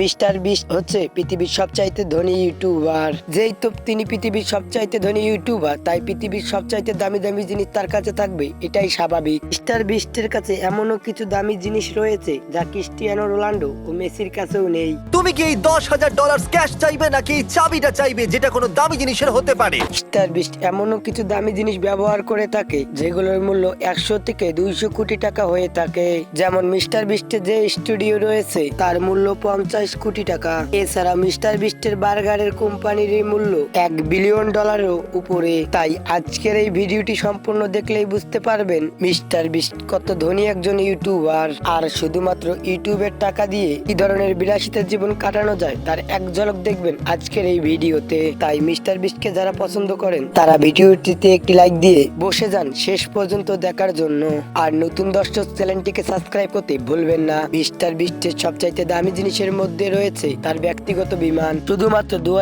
Mister বিশ হচ্ছে পৃথিবীর সবচাইতে ধনী ইউটিউবার। যেই তো তিনি পৃথিবীর সবচাইতে ধনী ইউটিউবার তাই পৃথিবীর সবচাইতে দামি দামি জিনিস তার কাছে থাকবে এটাই স্বাভাবিক। মিস্টার বিস্টের কাছে এমনও কিছু দামি জিনিস রয়েছে যা ক্রিস্টিয়ানো রোনাল্ডো ও মেসির কাছেও নেই। তুমি কি এই দশ হাজার ডলার ক্যাশ চাইবে নাকি এই চাবিটা চাইবে যেটা কোনো দামি জিনিসের হতে পারে? মিস্টার বিস্ট এমনও কিছু দামি জিনিস ব্যবহার করে থাকে যেগুলোর মূল্য একশো থেকে দুইশো কোটি টাকা হয়ে থাকে। যেমন মিস্টার বিস্টের যে স্টুডিও রয়েছে তার মূল্য পঞ্চাশ কোটি টাকা। এছাড়া মিস্টার বিস্টের বার্গারের কোম্পানির মূল্য এক বিলিয়ন ডলারেরও উপরে। তাই আজকের এই ভিডিওটি সম্পূর্ণ দেখলেই বুঝতে পারবেন মিস্টার বিস্ট কত ধনী একজন ইউটিউবার। আর শুধুমাত্র ইউটিউবের টাকা দিয়ে কি ধরনের বিলাসিতার জীবন কাটানো যায়, তার এক ঝলক দেখবেন আজকের এই ভিডিওতে। তাই মিস্টার বিস্টকে যারা পছন্দ করেন, তারা ভিডিওটিতে একটি লাইক দিয়ে বসে যান শেষ পর্যন্ত দেখার জন্য। আর নতুন দর্শক চ্যানেলটিকে সাবস্ক্রাইব করতে ভুলবেন না। মিস্টার বিস্টের সবচাইতে দামি জিনিসের মধ্যে রয়েছে তার ব্যক্তিগত বিমান। শুধুমাত্র দু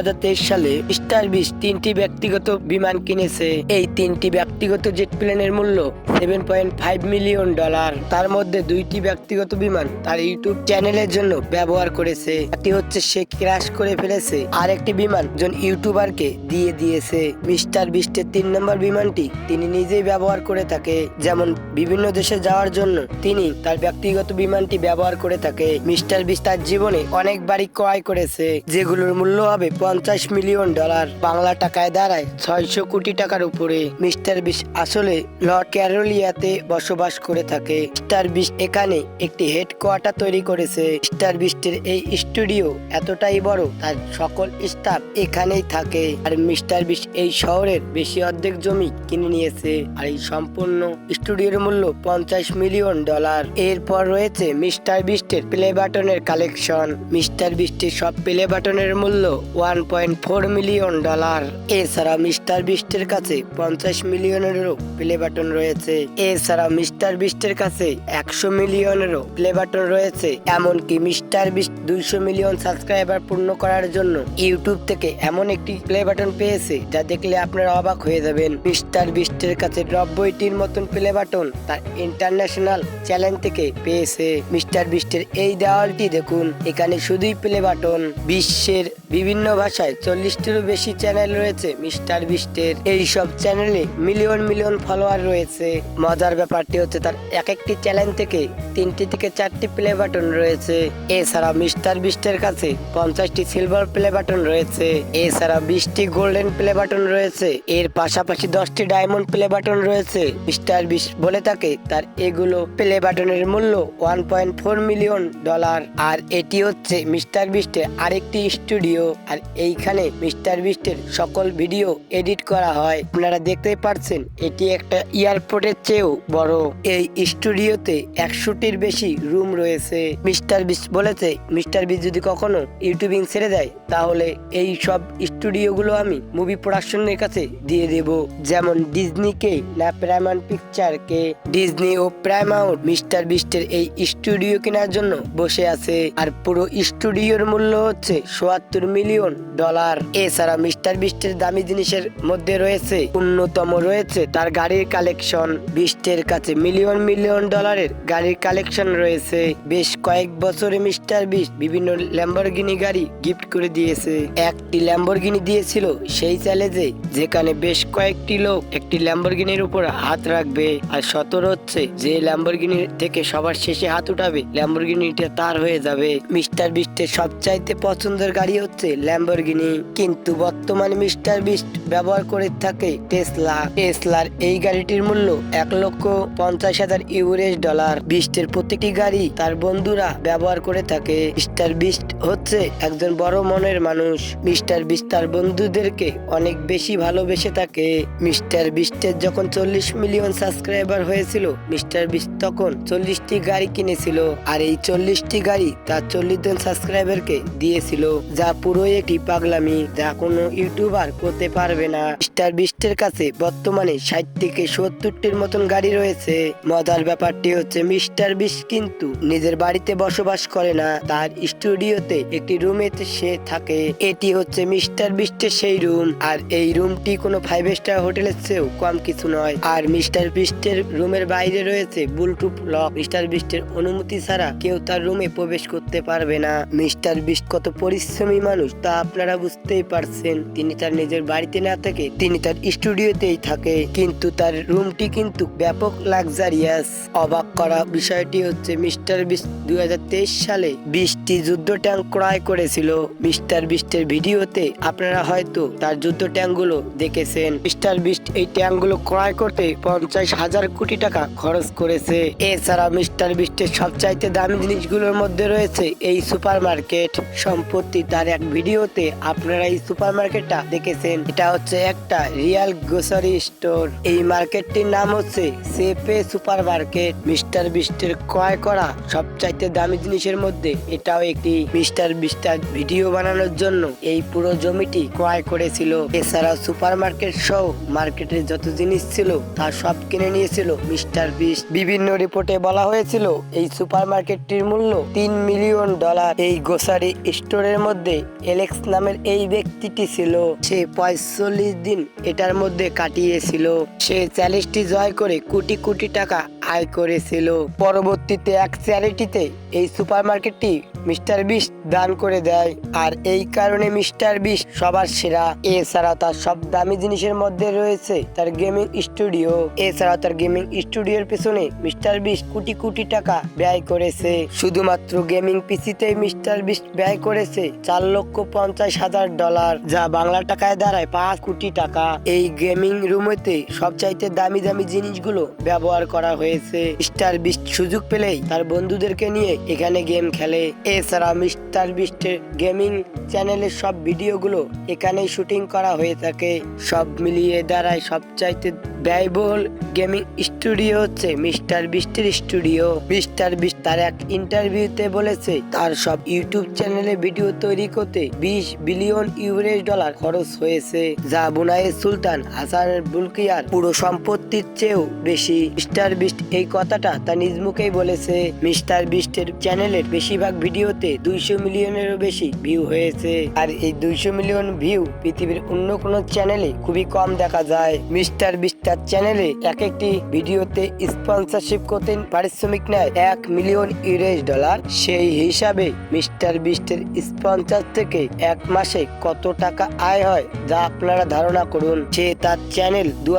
সালে মিস্টার বিস্ট তিনটি ব্যক্তিগত বিমান কিনেছে। এই তিনটি ব্যক্তিগত জেট প্লেনের মূল্য seven point five million dollar. তার মধ্যে দুইটি ব্যক্তিগত বিমান তার ইউটিউব চ্যানেলের জন্য ব্যবহার করেছে। একটি হচ্ছে সে ক্র্যাশ করে ফেলেছে। আর একটি বিমান একজন ইউটিউবারকে দিয়ে দিয়েছে। মিস্টার বিস্টের তিন নম্বর বিমানটি তিনি নিজেই ব্যবহার করে থাকে। যেমন বিভিন্ন দেশে যাওয়ার জন্য তিনি তার ব্যক্তিগত বিমানটি ব্যবহার করে থাকে। মিস্টার বিস্ট তার জীবনে অনেক বাড়ি ক্রয় করেছে, যেগুলোর মূল্য হবে পঞ্চাশ মিলিয়ন ডলার। বাংলা টাকায় দাঁড়ায় ছয়শো কোটি টাকার উপরে। মিস্টার বিশ আসলে লর্ড ক্যারোলিয়াতে বসবাস করে থাকে। মিস্টার বিশ এখানে একটি হেডকোয়ার্টার তৈরি করেছে। মিস্টার বিস্টের এই স্টুডিও এতটাই বড়, তার সকল স্টাফ এখানেই থাকে। আর মিস্টার বিশ এই শহরের বেশি অর্ধেক জমি কিনে নিয়েছে। আর এই সম্পূর্ণ স্টুডিওর মূল্য পঞ্চাশ মিলিয়ন ডলার। এরপর রয়েছে মিস্টার বিস্টের প্লে বাটনের কালেকশন। মিস্টার বিস্টের সব প্লে বাটনের মূল্য one point four million dollar এছাড়া মিস্টার বিস্টের কাছে পঞ্চাশ মিলিয়নেরও প্লে বাটন রয়েছে। এছাড়া মিস্টার বিস্টের কাছে একশো মিলিয়নেরও প্লে বাটন রয়েছে। এমনকি মিস্টার বিস্ট দুইশো মিলিয়ন সাবস্ক্রাইবার পূর্ণ করার জন্য ইউটিউব থেকে এমন একটি প্লে বাটন পেয়েছে, যা দেখলে আপনারা অবাক হয়ে যাবেন। মিস্টার বিস্টের কাছে নব্বইটির মতন প্লে বাটন তার ইন্টারন্যাশনাল চ্যানেল থেকে পেয়েছে। মিস্টার বিস্টের এই দেওয়ালটি দেখুন, এখানে শুধুই প্লে বাটন বিশ্বের বিভিন্ন ভাষায় চল্লিশটিরও বেশি চ্যানেল রয়েছে মিস্টার বিস্টের। এই সব চ্যানেলে মিলিয়ন মিলিয়ন ফলোয়ার রয়েছে। মজার ব্যাপারটি হচ্ছে তার এক একটি চ্যানেল থেকে তিনটি থেকে চারটি প্লে বাটন রয়েছে। এছাড়া মিস্টার বিস্টের কাছে পঞ্চাশটি সিলভার প্লে বাটন রয়েছে। এছাড়া বিশটি গোল্ডেন প্লে বাটন রয়েছে। এর পাশাপাশি দশটি ডায়মন্ড প্লে বাটন রয়েছে। মিস্টার বিস্ট বলে থাকে তার এগুলো প্লে বাটনের মূল্য one point four million dollar আর এটি হচ্ছে মিস্টার বিস্টের আরেকটি স্টুডিও আর এইখানে মিস্টার বিস্টের সকল ভিডিও এডিট করা হয়। আপনারা দেখতে পারছেন, এটি একটা এয়ারপোর্টের চেয়েও বড়। এই স্টুডিওতে একশোটির বেশি রুম রয়েছে। মিস্টার বিস্ট বলেছে, মিস্টার বিস্ট যদি কখনো ইউটিউবিং ছেড়ে দেয়, তাহলে এই সব স্টুডিওগুলো আমি মুভি প্রোডাকশনের কাছে দিয়ে দেব। যেমন ডিজনিকে না প্রাইমান পিকচারকে। ডিজনি ও প্রাইমাউট মিস্টার বিস্টের এই স্টুডিও কেনার জন্য বসে আছে। আর পুরো স্টুডিওর মূল্য হচ্ছে সোয়াত্তর মিলিয়ন ডলার। এছাড়া মিস্টার বিস্টের দামি জিনিসের মধ্যে রয়েছে, অন্যতম রয়েছে তার গাড়ির কালেকশন। বিস্টের কাছে মিলিয়ন মিলিয়ন ডলারের গাড়ির কালেকশন রয়েছে। বেশ কয়েক বছরে মিস্টার বিস্ট বিভিন্ন ল্যাম্বরগিনি গাড়ি গিফট করে দিয়েছে। একটি ল্যাম্বরগিনি দিয়েছিল সেই চ্যালেঞ্জে, যেখানে বেশ কয়েকটি লোক একটি ল্যাম্বরগিনির উপর হাত রাখবে। আর সতর হচ্ছে, যে ল্যাম্বরগিনি থেকে সবার শেষে হাত উঠাবে, ল্যাম্বরগিনিটা তার হয়ে যাবে। মিস্টার বিস্টের সবচাইতে পছন্দের গাড়ি হচ্ছে ল্যাম্বরগিনি। কিন্তু বর্তমানে মিস্টার বিস্ট ব্যবহার করে থাকে টেসলা। টেসলার এই গাড়িটির মূল্য এক লক্ষ পঞ্চাশ হাজার ইউরেস ডলার। বিস্টের প্রতিটি গাড়ি তার বন্ধুরা ব্যবহার করে থাকে। মিস্টার বিস্ট হচ্ছে একজন বড় মনের মানুষ মিস্টার বিস্ট তার বন্ধুদেরকে অনেক বেশি ভালোবেসে থাকে। মিস্টার বিস্টের যখন চল্লিশ মিলিয়ন সাবস্ক্রাইবার হয়েছিল, মিস্টার বিস্ট তখন চল্লিশটি গাড়ি কিনেছিল আর এই চল্লিশটি গাড়ি তার চল্লিশ জন সাবস্ক্রাইবারকে দিয়েছিল, যা পুরো একটি পাগলামি, যা কোনো ইউটিউবার করতে পারবে না। মিস্টার বিস্টের কাছে বর্তমানে ষাট থেকে সত্তরটির মতন গাড়ি রয়েছে। মজার ব্যাপারটি হচ্ছে, মিস্টার বিস্ট কিন্তু নিজের বাড়িতে বসবাস করে না, তার স্টুডিওতে একটি রুমেতে সে থাকে। এটি হচ্ছে মিস্টার বিস্টের সেই রুম। আর এই রুমটি কোনো ফাইভ স্টার হোটেলের চেয়েও কম কিছু নয়। আর মিস্টার বিস্টের রুমের বাইরে রয়েছে বুলটুপ লক মিস্টার বিস্টের অনুমতি ছাড়া কেউ তার রুমে প্রবেশ করতে পারবে না। মিস্টার বিস্ট কত পরিশ্রমী মানুষ তা আপনারা বুঝতেই পারছেন। তিনি তার নিজের বাড়িতে না থেকে তিনি তার স্টুডিওতেই থাকে। কিন্তু তার রুমটি কিন্তু ব্যাপক লাক্সারিয়াস অবাক করা বিষয়টি হচ্ছে মিস্টার বিস্ট দুই হাজার তেইশ সালে বিশটি যুদ্ধ ট্যাঙ্ক ক্রয় করেছিল মিস্টার বিস্টের ভিডিওতে। আপনারা হয়তো তার যুদ্ধ ট্যাঙ্কগুলো দেখেছেন। মিস্টার বিস্ট এই ট্যাঙ্কগুলো ক্রয় করতে পঞ্চাশ হাজার কোটি টাকা খরচ করেছে। এছাড়া মিস্টার বিস্টের সবচাইতে দামি জিনিসগুলোর মধ্যে রয়েছে এই সুপার মার্কেট সম্পত্তি তার এক ভিডিওতে আপনারা এই সুপার মার্কেটটা দেখেছেন। এটা হচ্ছে একটা রিয়াল গ্রোসারি স্টোর। এই মার্কেটটির নাম হচ্ছে সেপে সুপার মার্কেট মিস্টার বিস্টের ক্রয় করা সবচাইতে দামি জিনিসের মধ্যে এটাও একটি। মিস্টার বিস্টার ভিডিও বানানোর জন্য এই পুরো জমিটি ক্রয় করেছিল। এছাড়া সুপার মার্কেট সহ মার্কেটের যত জিনিস ছিল, তা সব কিনে নিয়েছিল মিস্টার বিস্ট বিভিন্ন রিপোর্টে বলা হয়েছিল, এই সুপার মার্কেটটির মূল্য তিন মিলিয়ন ডলার। এই গ্রোসারি স্টোরের মধ্যে এলেক্স নামের এই ব্যক্তিটি ছিল। সে পঁয়তাল্লিশ দিন এটার মধ্যে কাটিয়েছিল। সে চ্যালেঞ্জটি জয় করে কোটি কোটি টাকা আয় করেছিল। পরবর্তীতে এক চ্যারিটিতে এই সুপার মার্কেটটি মিস্টার বিশ দান করে দেয়। আর এই কারণে মিস্টার বিশ সবার সেরা। এছাড়া তার সব দামি জিনিসের মধ্যে রয়েছে তার গেমিং স্টুডিও। এছাড়া তার গেমিং স্টুডিওর পেছনে মিস্টার বিশ কোটি কোটি টাকা ব্যয় করেছে। শুধুমাত্র গেমিং পিসিতেই মিস্টার বিশ ব্যয় করেছে চার লক্ষ পঞ্চাশ হাজার ডলার, যা বাংলা টাকায় দাঁড়ায় পাঁচ কোটি টাকা। এই গেমিং রুমেতে সবচাইতে দামি দামি জিনিসগুলো ব্যবহার করা হয়েছে। মিস্টার বিস্ট সুযোগ পেলেই তার বন্ধুদেরকে নিয়ে এখানে গেম খেলে। এছাড়া মিস্টার বিস্টের গেমিং চ্যানেলের সব ভিডিওগুলো এখানেই শুটিং করা হয়ে থাকে। সব মিলিয়ে দাঁড়ায় সবচাইতে ব্যয়বহুল গেমিং স্টুডিও হচ্ছে মিস্টার বিস্টের স্টুডিও। মিস্টার বিস্ট তার এক ইন্টারভিউতে বলেছে, তার সব ইউটিউব চ্যানেলে ভিডিও তৈরি করতে বিশ বিলিয়ন ইউএস ডলার খরচ হয়েছে, যা বুনাইয়ের সুলতান হাসানের বুলকিয়ার পুরো সম্পত্তির চেয়েও বেশি। মিস্টার বিস্ট এই কথাটা তার নিজ মুখেই বলেছে, মিস্টার বিস্টের চ্যানেলের বেশিরভাগ ভিডিওতে দুইশো মিলিয়নেরও বেশি ভিউ হয়েছে, আর এই দুইশো মিলিয়ন ভিউ পৃথিবীর অন্য কোনো চ্যানেলে খুবই কম দেখা যায়। মিস্টার বিস্ট তার চ্যানেলে এক একটি ভিডিওতে স্পন্সরশিপ করতে পারিশ্রমিক নেয় এক মিলিয়ন ইউএস ডলার। সেই হিসাবে মিস্টার বিস্টের স্পন্সর থেকে এক মাসে কত টাকা আয় হয় যা আপনারা ধারণা করুন। সে তার চ্যানেল দু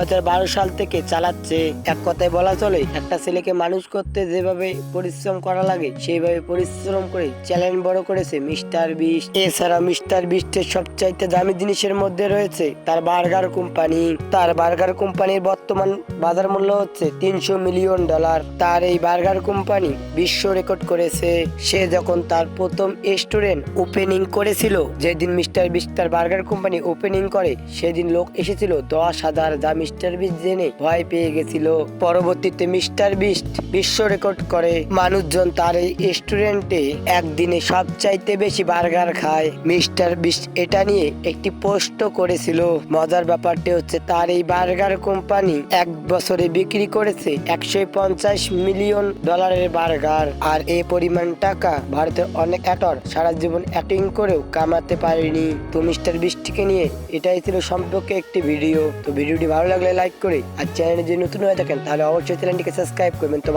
সাল থেকে চালাচ্ছে। এক কথায় বলা চলে, একটা ছেলেকে মানুষ করতে যেভাবে পরিশ্রম করা লাগে, সেইভাবে পরিশ্রম করে চ্যানেল বড় করেছে মিস্টার বিস্ট। এছাড়া মিস্টার বিস্টের সবচাইতে দামি জিনিসের মধ্যে রয়েছে তার বার্গার কোম্পানি। তার বার্গার কোম্পানির বর্তমান বাজার মূল্য হচ্ছে তিনশো মিলিয়ন ডলার। তার এই বার্গার কোম্পানি বিশ্ব রেকর্ড করেছে। সে যখন তার প্রথম রেস্টুরেন্ট ওপেনিং করেছিল, যেদিন মিস্টার বিস্ট তার বার্গার কোম্পানি ওপেনিং করে, সেদিন লোক এসেছিল দশ হাজার। যা মিস্টার বিশ জেনে ভয় পেয়ে গেছিল। পরবর্তীতে মিস্টার বিস্ট বিশ্ব রেকর্ড করে। মানুষজন তার এই রেস্টুরেন্টে একদিনে সবচাইতে বেশি বার্গার খায়। মিস্টার বিশ এটা নিয়ে একটি পোস্টও করেছিল। মজার ব্যাপারটি হচ্ছে তার এই বার্গার কোম্পানি এক বছরে বিক্রি করেছে একশো পঞ্চাশ মিলিয়ন ডলারের বার্গার। আর এই পরিমাণ টাকা ভারতের অনেক অ্যাক্টর সারা জীবন অ্যাক্টিং করেও কামাতে পারেনি। তো মিস্টার বৃষ্টিকে নিয়ে এটাই ছিল সম্পর্কে একটি ভিডিও। তো ভিডিওটি ভালো লাগলে লাইক করে আর চ্যানেলে যদি নতুন হয়ে থাকেন, তাহলে অবশ্যই চ্যানেলটিকে সাবস্ক্রাইব করবেন। তো